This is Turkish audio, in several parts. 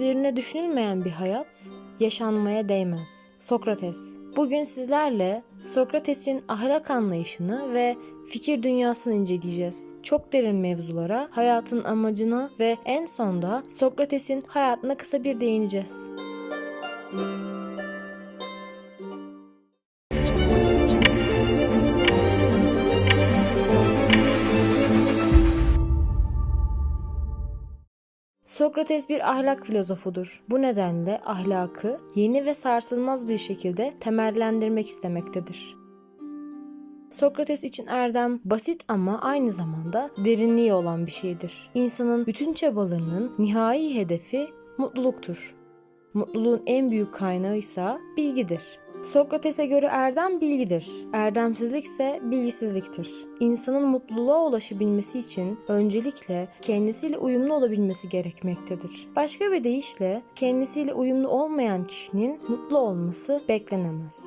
üzerine düşünülmeyen bir hayat yaşanmaya değmez. Sokrates. Bugün sizlerle Sokrates'in ahlak anlayışını ve fikir dünyasını inceleyeceğiz. Çok derin mevzulara, hayatın amacına ve en sonda Sokrates'in hayatına kısa bir değineceğiz. Sokrates bir ahlak filozofudur. Bu nedenle ahlakı yeni ve sarsılmaz bir şekilde temellendirmek istemektedir. Sokrates için erdem basit ama aynı zamanda derinliği olan bir şeydir. İnsanın bütün çabalarının nihai hedefi mutluluktur. Mutluluğun en büyük kaynağı ise bilgidir. Sokrates'e göre erdem bilgidir. Erdemsizlik ise bilgisizliktir. İnsanın mutluluğa ulaşabilmesi için öncelikle kendisiyle uyumlu olabilmesi gerekmektedir. Başka bir deyişle kendisiyle uyumlu olmayan kişinin mutlu olması beklenemez.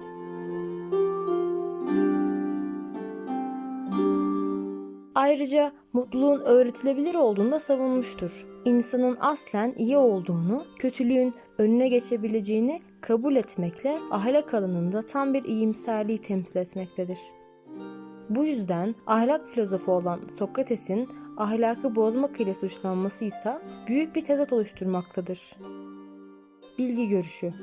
Ayrıca mutluluğun öğretilebilir olduğunu da savunmuştur. İnsanın aslen iyi olduğunu, kötülüğün önüne geçebileceğini kabul etmekle ahlak alanında tam bir iyimserliği temsil etmektedir. Bu yüzden ahlak filozofu olan Sokrates'in ahlakı bozmak ile suçlanması ise büyük bir tezat oluşturmaktadır. Bilgi görüşü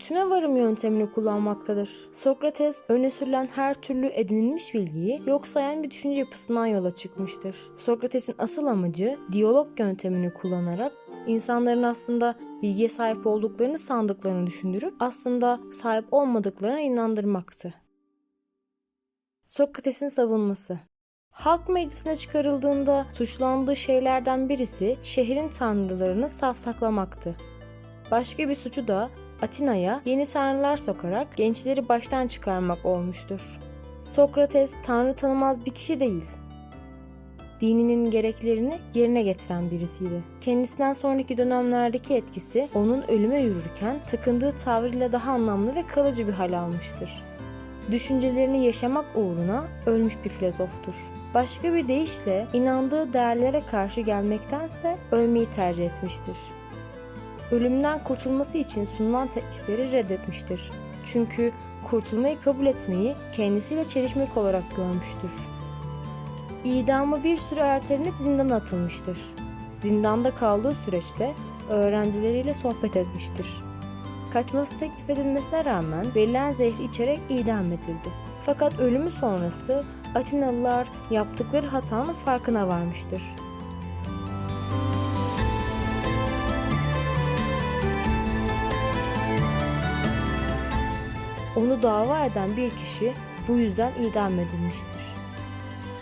tüme varım yöntemini kullanmaktadır. Sokrates öne sürülen her türlü edinilmiş bilgiyi yok sayan bir düşünce yapısından yola çıkmıştır. Sokrates'in asıl amacı diyalog yöntemini kullanarak insanların aslında bilgiye sahip olduklarını sandıklarını düşündürüp aslında sahip olmadıklarına inandırmaktı. Sokrates'in savunması Halk meclisine çıkarıldığında suçlandığı şeylerden birisi şehrin tanrılarını safsaklamaktı. Başka bir suçu da Atina'ya yeni tanrılar sokarak gençleri baştan çıkarmak olmuştur. Sokrates tanrı tanımaz bir kişi değil. Dininin gereklerini yerine getiren birisiydi. Kendisinden sonraki dönemlerdeki etkisi onun ölüme yürürken takındığı tavrıyla daha anlamlı ve kalıcı bir hal almıştır. Düşüncelerini yaşamak uğruna ölmüş bir filozoftur. Başka bir deyişle inandığı değerlere karşı gelmektense ölmeyi tercih etmiştir ölümden kurtulması için sunulan teklifleri reddetmiştir. Çünkü kurtulmayı kabul etmeyi kendisiyle çelişmek olarak görmüştür. İdamı bir süre ertelenip zindana atılmıştır. Zindanda kaldığı süreçte öğrencileriyle sohbet etmiştir. Kaçması teklif edilmesine rağmen verilen zehri içerek idam edildi. Fakat ölümü sonrası Atinalılar yaptıkları hatanın farkına varmıştır. Onu dava eden bir kişi bu yüzden idam edilmiştir.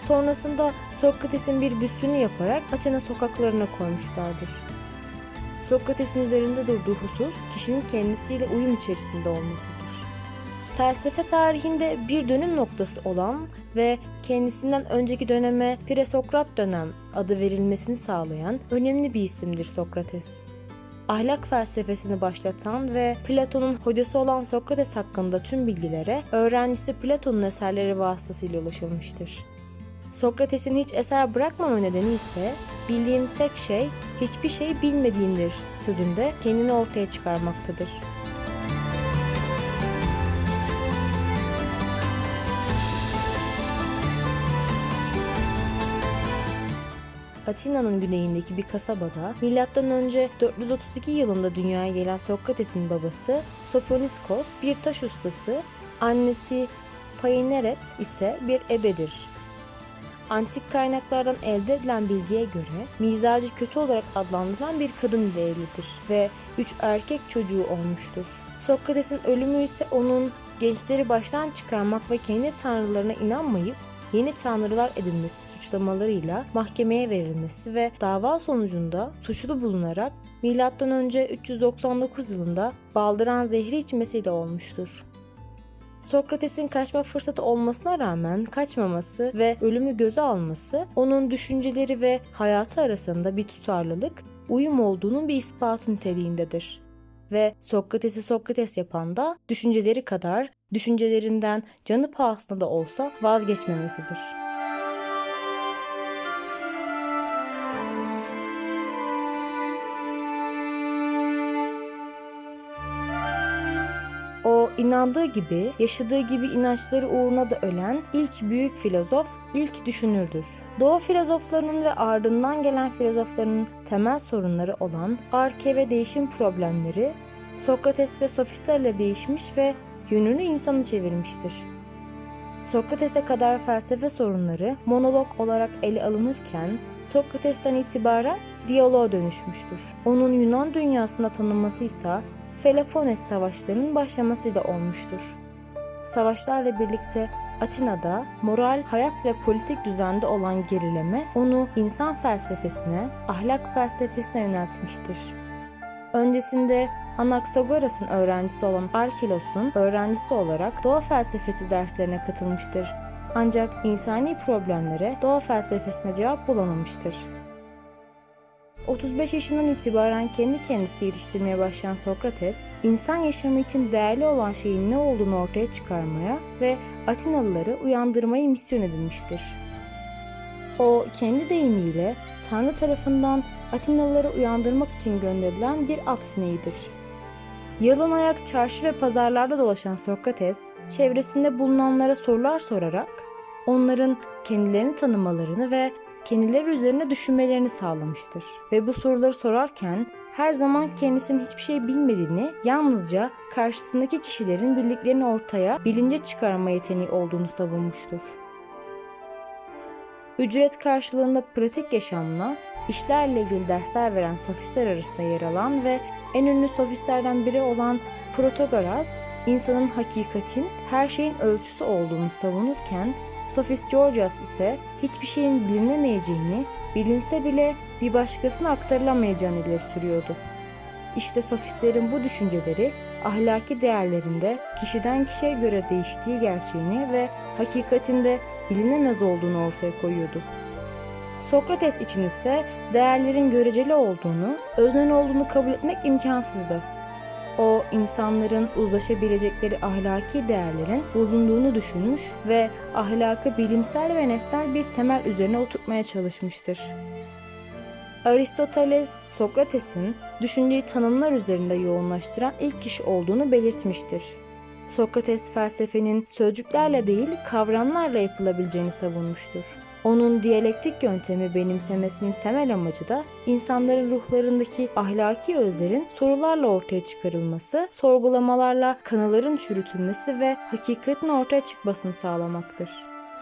Sonrasında Sokrates'in bir büstünü yaparak Athena sokaklarına koymuşlardır. Sokrates'in üzerinde durduğu husus kişinin kendisiyle uyum içerisinde olmasıdır. Felsefe tarihinde bir dönüm noktası olan ve kendisinden önceki döneme Presokrat dönem adı verilmesini sağlayan önemli bir isimdir Sokrates ahlak felsefesini başlatan ve Platon'un hocası olan Sokrates hakkında tüm bilgilere öğrencisi Platon'un eserleri vasıtasıyla ulaşılmıştır. Sokrates'in hiç eser bırakmama nedeni ise bildiğim tek şey hiçbir şey bilmediğimdir sözünde kendini ortaya çıkarmaktadır. Atina'nın güneyindeki bir kasabada M.Ö. 432 yılında dünyaya gelen Sokrates'in babası Soponiskos bir taş ustası, annesi Paineret ise bir ebedir. Antik kaynaklardan elde edilen bilgiye göre mizacı kötü olarak adlandırılan bir kadın ile evlidir ve üç erkek çocuğu olmuştur. Sokrates'in ölümü ise onun gençleri baştan çıkarmak ve kendi tanrılarına inanmayıp yeni tanrılar edinmesi suçlamalarıyla mahkemeye verilmesi ve dava sonucunda suçlu bulunarak M.Ö. 399 yılında baldıran zehri içmesiyle olmuştur. Sokrates'in kaçma fırsatı olmasına rağmen kaçmaması ve ölümü göze alması onun düşünceleri ve hayatı arasında bir tutarlılık, uyum olduğunun bir ispatı niteliğindedir ve Sokrates'i Sokrates yapan da düşünceleri kadar düşüncelerinden canı pahasına da olsa vazgeçmemesidir. İnandığı gibi, yaşadığı gibi inançları uğruna da ölen ilk büyük filozof, ilk düşünürdür. Doğu filozoflarının ve ardından gelen filozofların temel sorunları olan arke ve değişim problemleri, Sokrates ve sofistlerle değişmiş ve yönünü insanı çevirmiştir. Sokrates'e kadar felsefe sorunları monolog olarak ele alınırken Sokrates'ten itibaren diyaloğa dönüşmüştür. Onun Yunan dünyasında tanınması ise Felopones savaşlarının başlamasıyla olmuştur. Savaşlarla birlikte Atina'da moral, hayat ve politik düzende olan gerileme onu insan felsefesine, ahlak felsefesine yöneltmiştir. Öncesinde Anaxagoras'ın öğrencisi olan Arkelos'un öğrencisi olarak doğa felsefesi derslerine katılmıştır. Ancak insani problemlere doğa felsefesine cevap bulamamıştır. 35 yaşından itibaren kendi kendisi geliştirmeye başlayan Sokrates, insan yaşamı için değerli olan şeyin ne olduğunu ortaya çıkarmaya ve Atinalıları uyandırmayı misyon edinmiştir. O kendi deyimiyle Tanrı tarafından Atinalıları uyandırmak için gönderilen bir at sineğidir. Yalın ayak çarşı ve pazarlarda dolaşan Sokrates, çevresinde bulunanlara sorular sorarak onların kendilerini tanımalarını ve kendileri üzerine düşünmelerini sağlamıştır. Ve bu soruları sorarken her zaman kendisinin hiçbir şey bilmediğini, yalnızca karşısındaki kişilerin bildiklerini ortaya bilince çıkarma yeteneği olduğunu savunmuştur. Ücret karşılığında pratik yaşamla işlerle ilgili dersler veren sofistler arasında yer alan ve en ünlü sofistlerden biri olan Protagoras, insanın hakikatin her şeyin ölçüsü olduğunu savunurken Sofist Georgias ise hiçbir şeyin bilinemeyeceğini, bilinse bile bir başkasına aktarılamayacağını ileri sürüyordu. İşte sofistlerin bu düşünceleri ahlaki değerlerinde kişiden kişiye göre değiştiği gerçeğini ve hakikatinde bilinemez olduğunu ortaya koyuyordu. Sokrates için ise değerlerin göreceli olduğunu, öznel olduğunu kabul etmek imkansızdı. İnsanların uzlaşabilecekleri ahlaki değerlerin bulunduğunu düşünmüş ve ahlakı bilimsel ve nesnel bir temel üzerine oturtmaya çalışmıştır. Aristoteles, Sokrates'in düşünceyi tanımlar üzerinde yoğunlaştıran ilk kişi olduğunu belirtmiştir. Sokrates felsefenin sözcüklerle değil kavramlarla yapılabileceğini savunmuştur. Onun diyalektik yöntemi benimsemesinin temel amacı da insanların ruhlarındaki ahlaki özlerin sorularla ortaya çıkarılması, sorgulamalarla kanıların çürütülmesi ve hakikatin ortaya çıkmasını sağlamaktır.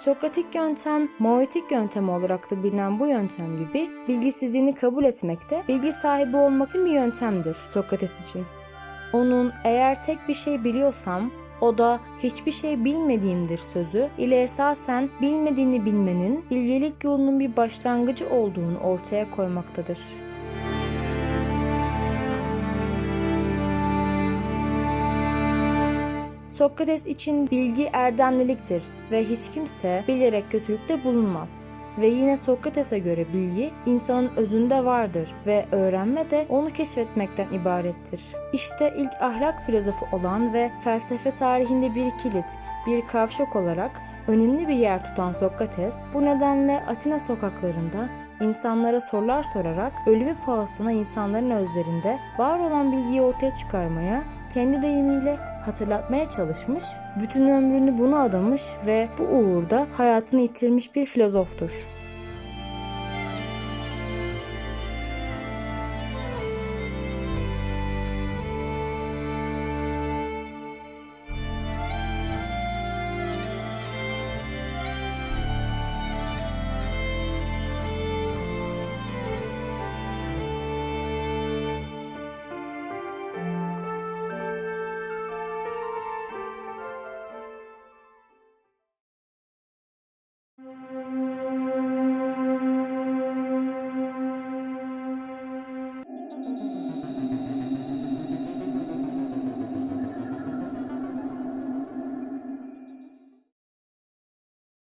Sokratik yöntem, Maoitik yöntem olarak da bilinen bu yöntem gibi bilgisizliğini kabul etmekte, bilgi sahibi olmak için bir yöntemdir Sokrates için. Onun eğer tek bir şey biliyorsam o da hiçbir şey bilmediğimdir sözü ile esasen bilmediğini bilmenin bilgelik yolunun bir başlangıcı olduğunu ortaya koymaktadır. Sokrates için bilgi erdemliliktir ve hiç kimse bilerek kötülükte bulunmaz. Ve yine Sokrates'e göre bilgi insanın özünde vardır ve öğrenme de onu keşfetmekten ibarettir. İşte ilk ahlak filozofu olan ve felsefe tarihinde bir kilit, bir kavşak olarak önemli bir yer tutan Sokrates, bu nedenle Atina sokaklarında insanlara sorular sorarak ölümü pahasına insanların özlerinde var olan bilgiyi ortaya çıkarmaya, kendi deyimiyle hatırlatmaya çalışmış, bütün ömrünü buna adamış ve bu uğurda hayatını yitirmiş bir filozoftur.